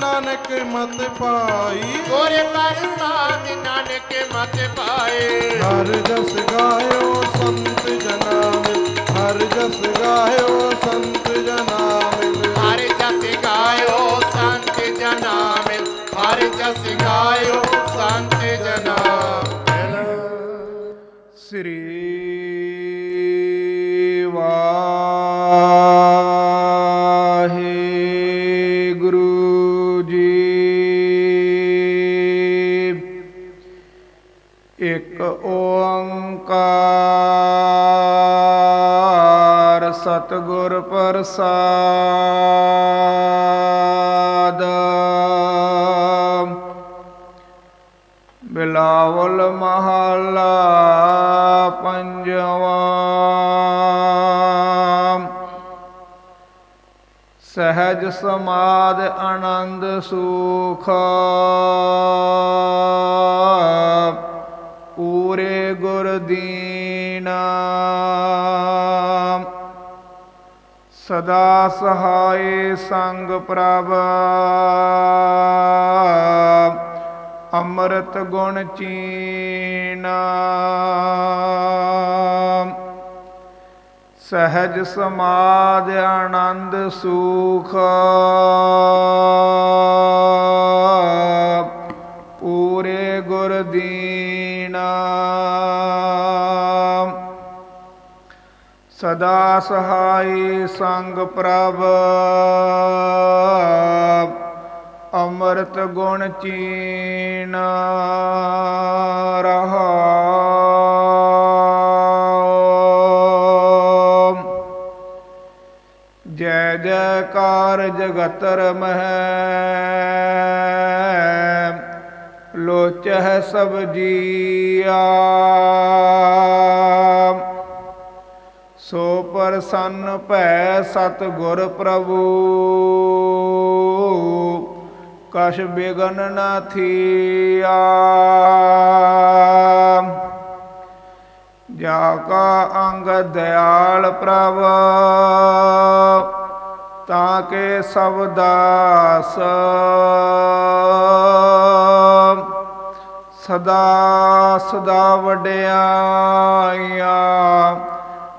ਨਾਨਕ ਮਤ ਪਾਈ। ਗੁਰ ਪ੍ਰਸਾਦ ਨਾਨਕ ਮਤ ਪਾਏ। ਹਰ ਜਸ ਗਾਇਓ ਸੰਤ ਜਨਾ ਮਿਲ ਹਰ ਜਸ ਗਾਇਓ ਸੰਤ ਜਨਾ ਮਿਲ ਹਰ ਜਸ ਗਾਇਓ ਸੰਤ ਜਨਾ ਮਿਲ ਹਰ ਜਸ ਗਾਇਓ ਸੰਤ ਜਨਾ ਮਿਲ ਸ੍ਰੀ ਵਾਹਿਗੁਰੂ ਇੱਕ ਓੰਕਾਰ ਸਤਿਗੁਰ ਪ੍ਰਸਾਦ। ਬਿਲਾਵਲ ਮਹਲਾ ਪੰਜਵਾ। ਸਹਿਜ ਸਮਾਦ ਆਨੰਦ ਸੁਖ। ਗੁਰ ਦੀਨਾ ਸਦਾ ਸਹਾਏ ਸੰਗ ਪ੍ਰਭ ਅੰਮ੍ਰਿਤ ਗੁਣ ਚੀਨਾ ਸਹਿਜ ਸਮਾਦ ਆਨੰਦ ਸੁਖ ਸਦਾ ਸਹਾਈ ਸੰਗ ਪ੍ਰਭ। ਅੰਮ੍ਰਿਤ ਗੁਣ ਚੀਨ ਰਹਾ। ਜੈ ਜੈਕਾਰ ਜਗਤਰ ਮਹਿ। ਲੋਚਹਿ ਸਭ ਜੀਆ ਪ੍ਰਸੰਨ ਭੈ ਸਤ ਗੁਰ ਪ੍ਰਭੂ। ਕਛ ਬਿਗਨ ਨਾ ਥੀਆ। ਜਾ ਕਾ ਅੰਗ ਦਿਆਲ ਪ੍ਰਭ, ਤਾਂ ਕੇ ਸਭ ਦਾਸ। ਸਦਾ ਸਦਾ ਵਡਿਆਈਆ।